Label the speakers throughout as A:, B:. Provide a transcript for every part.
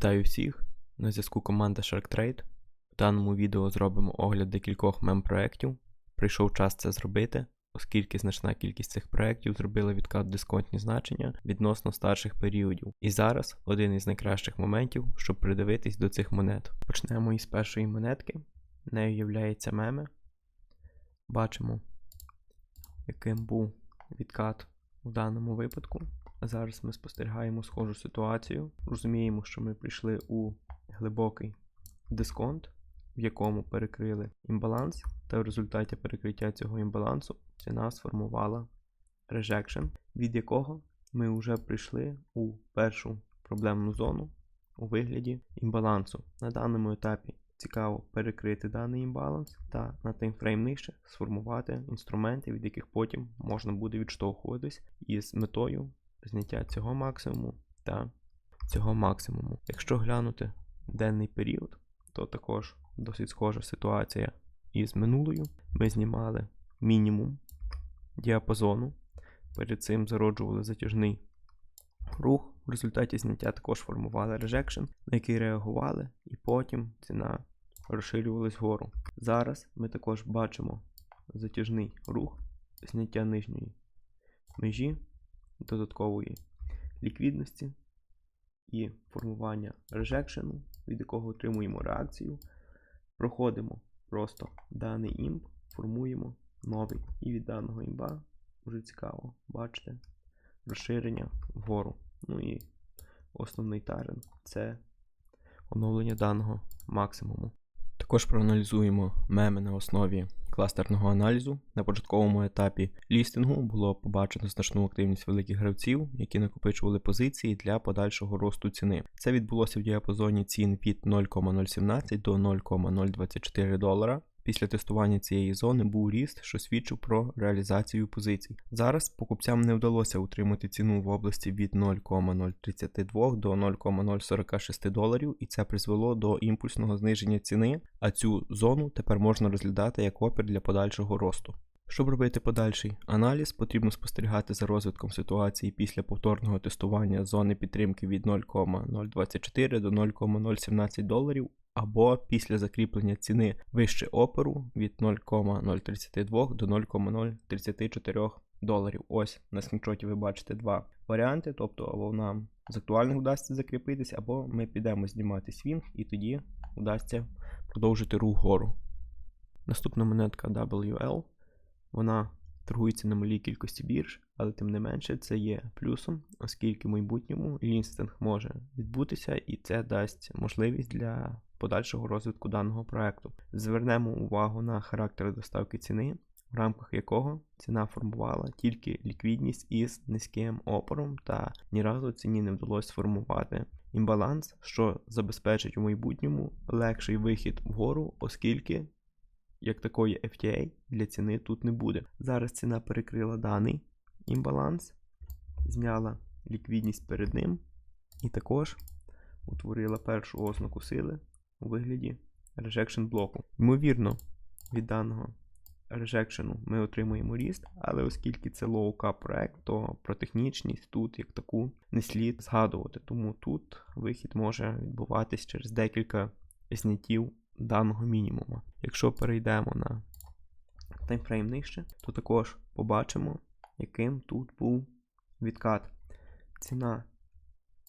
A: Вітаю всіх! На зв'язку команда SharkTrade. В даному відео зробимо огляд декількох мем-проєктів. Прийшов час це зробити, оскільки значна кількість цих проєктів зробила відкат дисконтні значення відносно старших періодів. І зараз один із найкращих моментів, щоб придивитись до цих монет. Почнемо із першої монетки. Нею являється меми. Бачимо, яким був відкат у даному випадку. Зараз ми спостерігаємо схожу ситуацію. Розуміємо, що ми прийшли у глибокий дисконт, в якому перекрили імбаланс, та в результаті перекриття цього імбалансу ціна сформувала rejection, від якого ми вже прийшли у першу проблемну зону у вигляді імбалансу. На даному етапі цікаво перекрити даний імбаланс та на таймфрейм нижче сформувати інструменти, від яких потім можна буде відштовхуватись із метою зняття цього максимуму та цього максимуму. Якщо глянути денний період, то також досить схожа ситуація із минулою. Ми знімали мінімум діапазону, перед цим зароджували затяжний рух. В результаті зняття також формували rejection, на який реагували, і потім ціна розширювалась вгору. Зараз ми також бачимо затяжний рух, зняття нижньої межі додаткової ліквідності і формування режекшену, від якого отримуємо реакцію. Проходимо просто даний імп, формуємо новий. І від даного імба вже цікаво, бачите, розширення вгору. Ну і основний тарен це оновлення даного максимуму. Також проаналізуємо меми на основі кластерного аналізу. На початковому етапі лістингу було побачено значну активність великих гравців, які накопичували позиції для подальшого росту ціни. Це відбулося в діапазоні цін від 0,017 до 0,024 долара. Після тестування цієї зони був ріст, що свідчив про реалізацію позицій. Зараз покупцям не вдалося утримати ціну в області від 0,032 до 0,046 доларів, і це призвело до імпульсного зниження ціни, а цю зону тепер можна розглядати як опір для подальшого росту. Щоб робити подальший аналіз, потрібно спостерігати за розвитком ситуації після повторного тестування зони підтримки від 0,024 до 0,017 доларів або після закріплення ціни вище опору від 0,032 до 0,034 доларів. Ось на скріншоті ви бачите два варіанти, тобто або нам з актуальних вдасться закріпитись, або ми підемо знімати свінг і тоді вдасться продовжити рух вгору. Наступна монетка WL. Вона торгується на малій кількості бірж, але тим не менше це є плюсом, оскільки в майбутньому лінстинг може відбутися, і це дасть можливість для подальшого розвитку даного проекту. Звернемо увагу на характер доставки ціни, в рамках якого ціна формувала тільки ліквідність із низьким опором, та ні разу ціні не вдалося сформувати імбаланс, що забезпечить у майбутньому легший вихід вгору, оскільки як такої FTA для ціни тут не буде. Зараз ціна перекрила даний імбаланс, зняла ліквідність перед ним і також утворила першу ознаку сили у вигляді rejection блоку. Ймовірно, від даного режекшену ми отримуємо ріст, але оскільки це low-cap проект, то про технічність тут як таку не слід згадувати. Тому тут вихід може відбуватись через декілька зняттів даного мінімуму. Якщо перейдемо на таймфрейм нижче, то також побачимо, яким тут був відкат. Ціна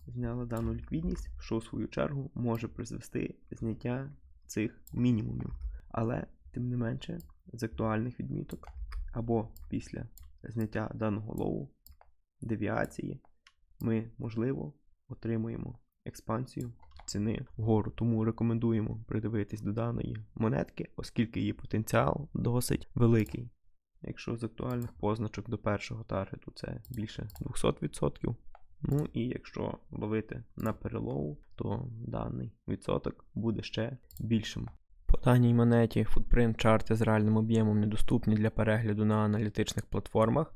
A: зняла дану ліквідність, що в свою чергу може призвести зняття цих мінімумів. Але, тим не менше, з актуальних відміток або після зняття даного лоу девіації, ми, можливо, отримуємо експансію ціни вгору. Тому рекомендуємо придивитись до даної монетки, оскільки її потенціал досить великий. Якщо з актуальних позначок до першого таргету це більше 200%. Ну і якщо ловити на перелову, то даний відсоток буде ще більшим. По даній монеті футпринт чарти з реальним об'ємом недоступні для перегляду на аналітичних платформах,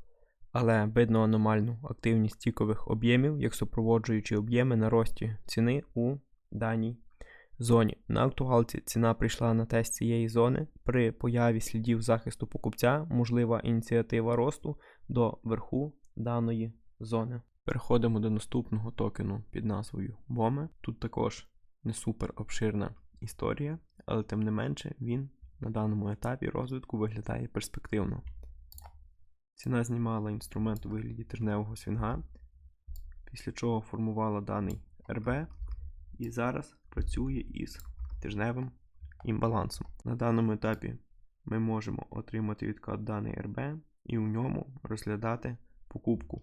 A: але видно аномальну активність стікових об'ємів, як супроводжуючі об'єми на рості ціни у даній зоні. На актуалці ціна прийшла на тест цієї зони. При появі слідів захисту покупця можлива ініціатива росту до верху даної зони. Переходимо до наступного токену під назвою BOME. Тут також не супер обширна історія, але тим не менше він на даному етапі розвитку виглядає перспективно. Ціна знімала інструмент у вигляді тижневого свінга, після чого формувала даний РБ і зараз працює із тижневим імбалансом. На даному етапі ми можемо отримати відкат даний РБ і у ньому розглядати покупку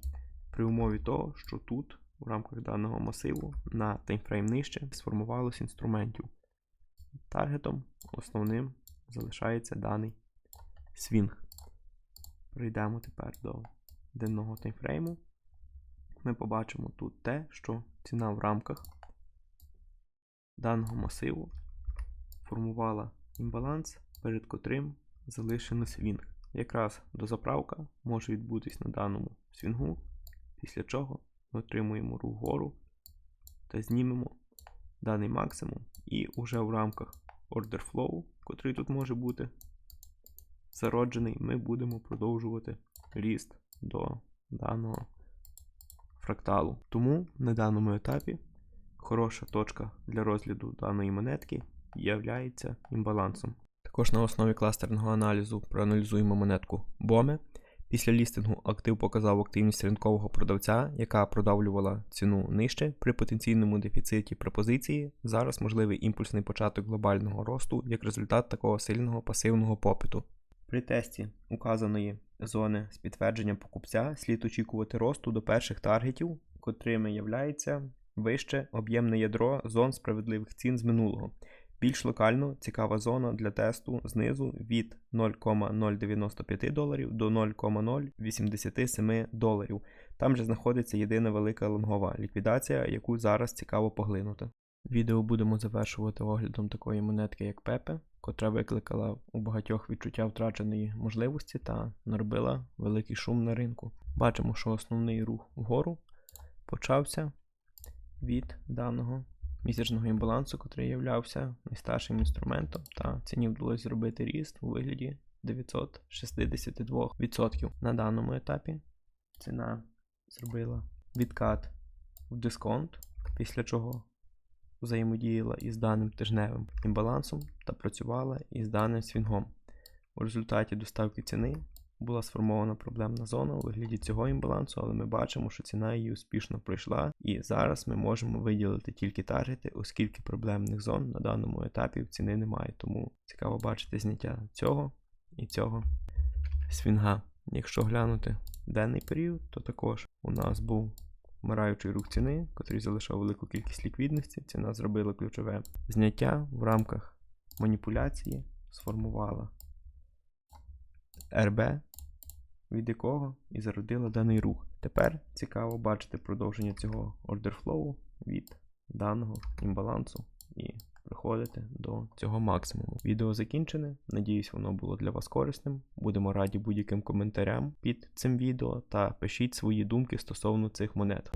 A: при умові того, що тут у рамках даного масиву на таймфрейм нижче сформувалось інструментів. Таргетом основним залишається даний свінг. Прийдемо тепер до денного таймфрейму. Ми побачимо тут те, що ціна в рамках даного масиву формувала імбаланс, перед котрим залишено свінг. Якраз дозаправка може відбутись на даному свінгу, після чого ми отримуємо рух вгору та знімемо даний максимум. І вже в рамках order flow, котрий тут може бути зароджений, ми будемо продовжувати ріст до даного фракталу. Тому на даному етапі хороша точка для розгляду даної монетки являється імбалансом. Також на основі кластерного аналізу проаналізуємо монетку BOME. Після лістингу актив показав активність ринкового продавця, яка продавлювала ціну нижче при потенційному дефіциті пропозиції. Зараз можливий імпульсний початок глобального росту як результат такого сильного пасивного попиту. При тесті указаної зони з підтвердженням покупця слід очікувати росту до перших таргетів, котрими являється вище об'ємне ядро зон справедливих цін з минулого. Більш локально цікава зона для тесту знизу від 0,095 доларів до 0,087 доларів. Там же знаходиться єдина велика лонгова ліквідація, яку зараз цікаво поглинути. Відео будемо завершувати оглядом такої монетки, як Пепе, котра викликала у багатьох відчуття втраченої можливості та наробила великий шум на ринку. Бачимо, що основний рух вгору почався від даного місячного імбалансу, який являвся найстаршим інструментом, та ціні вдалося зробити ріст у вигляді 962%. На даному етапі ціна зробила відкат в дисконт, після чого взаємодіяла із даним тижневим імбалансом та працювала із даним свінгом. У результаті доставки ціни була сформована проблемна зона у вигляді цього імбалансу, але ми бачимо, що ціна її успішно пройшла, і зараз ми можемо виділити тільки таргети, оскільки проблемних зон на даному етапі в ціни немає. Тому цікаво бачити зняття цього і цього свінга. Якщо глянути денний період, то також у нас був вмираючий рух ціни, який залишав велику кількість ліквідності. Ціна зробила ключове зняття в рамках маніпуляції, сформувала РБ, від якого і зародила даний рух. Тепер цікаво бачити продовження цього ордерфлоу від даного імбалансу і приходити до цього максимуму. Відео закінчене. Надіюсь, воно було для вас корисним. Будемо раді будь-яким коментарям під цим відео та пишіть свої думки стосовно цих монет.